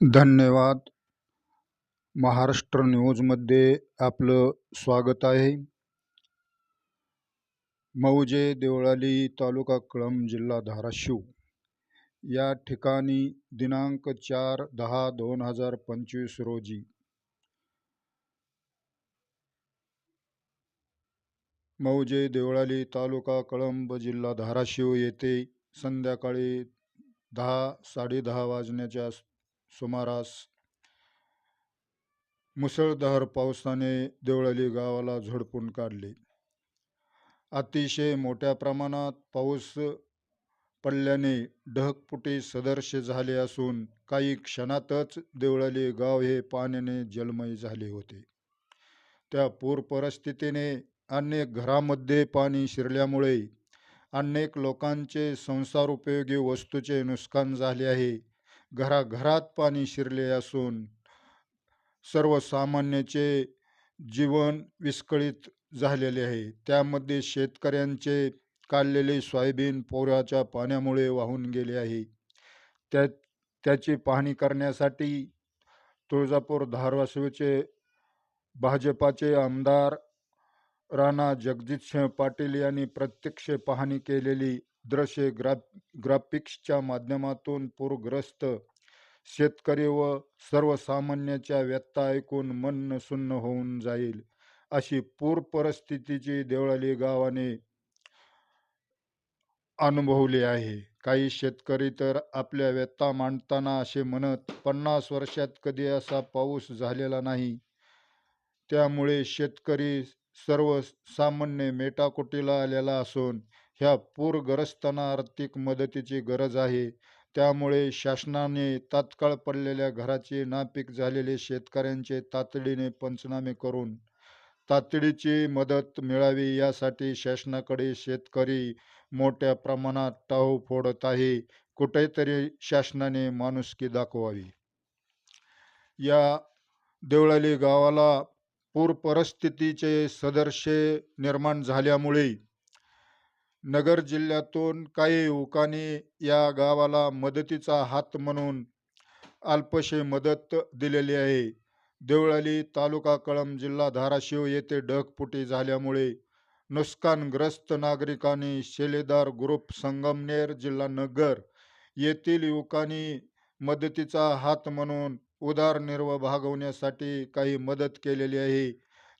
धन्यवाद. महाराष्ट्र न्यूजमध्ये आपलं स्वागत आहे. मौजे देवळाली तालुका कळंब जिल्हा धाराशिव. या ठिकाणी दिनांक चार दहा दोन हजार पंचवीस रोजी मौजे देवळाली तालुका कळंब जिल्हा धाराशिव येथे संध्याकाळी दहा साडेदहा वाजण्याच्या सुमारास मुसळधार पावसाने देवळाली गावाला झोडपून काढले. अतिशय मोठ्या प्रमाणात पाऊस पडल्याने ढगफुटी सदर्श झाले असून काही क्षणातच देवळाली गाव हे पाण्याने जलमय झाले होते. त्या पूर परिस्थितीने अनेक घरामध्ये पाणी शिरल्यामुळे अनेक लोकांचे संसारोपयोगी वस्तूचे नुकसान झाले आहे. घराघरात पाणी शिरले असून सर्वसामान्याचे जीवन विस्कळीत झालेले आहे. त्यामध्ये शेतकऱ्यांचे काढलेले सोयाबीन पोराच्या पाण्यामुळे वाहून गेले आहे. त्या त्याची पाहणी करण्यासाठी तुळजापूर धाराशिवचे भाजपाचे आमदार राणा जगजितसिंह पाटील यांनी प्रत्यक्ष पाहणी केलेली दृश्य ग्राफ ग्राफिक्सच्या माध्यमातून पूरग्रस्त शेतकरी व सर्वसामान्याच्या व्यथा ऐकून मन सुन्न होऊन जाईल. अशी पूर परिस्थितीची देवळाली गावाने अनुभवली आहे. काही शेतकरी तर आपल्या व्यथा मांडताना असे म्हणत पन्नास वर्षात कधी असा पाऊस झालेला नाही. त्यामुळे शेतकरी सर्वसामान्य मेटाकुटीला आलेला असून ह्या पूरग्रस्तांना आर्थिक मदतीची गरज आहे. त्यामुळे शासनाने तात्काळ पडलेल्या घराचे नापीक झालेले शेतकऱ्यांचे तातडीने पंचनामे करून तातडीची मदत मिळावी यासाठी शासनाकडे शेतकरी मोठ्या प्रमाणात टाहू फोडत आहे. कुठेतरी शासनाने माणुसकी दाखवावी. या देवळाली गावाला पूर परिस्थितीचे सदर्शे निर्माण झाल्यामुळे नगर जिल्ह्यातून काही युवकांनी या गावाला मदतीचा हात म्हणून अल्पशे मदत दिलेली आहे. देवळाली तालुका कळम जिल्हा धाराशिव येथे ढगफुटी झाल्यामुळे नुकसानग्रस्त नागरिकांनी शेलेदार ग्रुप संगमनेर जिल्हा नगर येथील युवकांनी मदतीचा हात म्हणून उदारनिर्वाह भागवण्यासाठी काही मदत केलेली आहे.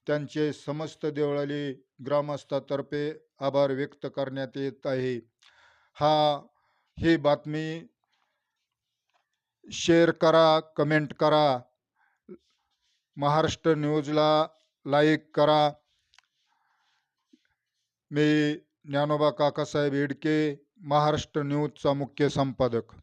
त्यांचे समस्त देवळाली ग्रामस्थातर्फे आभार व्यक्त करण्यात येत आहे. हा ही बातमी शेअर करा कमेंट करा. महाराष्ट्र न्यूजला लाईक करा. मी ज्ञानोबा काकासाहेब इडके महाराष्ट्र न्यूजचा मुख्य संपादक.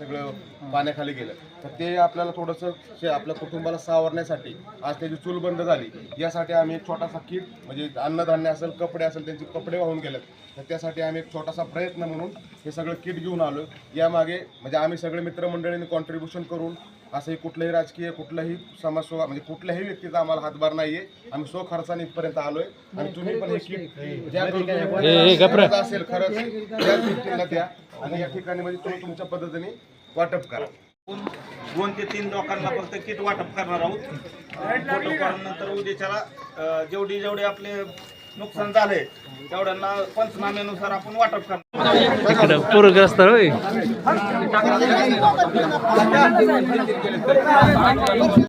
सगळं पाण्याखाली गेलं. तर ते आपल्याला थोडंसं आपल्या कुटुंबाला सावरण्यासाठी आज त्याची चूल बंद झाली. यासाठी आम्ही एक छोटासा किट म्हणजे अन्नधान्य असेल कपडे असेल त्यांचे कपडे वाहून गेलेत. तर त्यासाठी आम्ही एक छोटासा प्रयत्न म्हणून हे सगळं किट घेऊन आलो यामागे म्हणजे आम्ही सगळे मित्रमंडळींनी कॉन्ट्रीब्युशन करून असंही कुठलंही राजकीय कुठलंही समाज म्हणजे कुठल्याही व्यक्तीचा आम्हाला हातभार नाहीये. आम्ही स्व खर्चाने इथपर्यंत आलोय. आणि तुम्ही पण हे किट ज्या गरजू असेल खरंच त्याच व्यक्तीला द्या आणि या ठिकाणी म्हणजे तुम्ही तुमच्या पद्धतीने वाटप करा. दोन ते तीन लोकांना फक्त किट वाटप करणार आहोत. फोटो काढून नंतर उद्याच्याला जेवढी जेवढे आपले नुकसान झाले तेवढ्यांना पंचनाम्यानुसार आपण वाटप करणार पूरग्रस्त होय.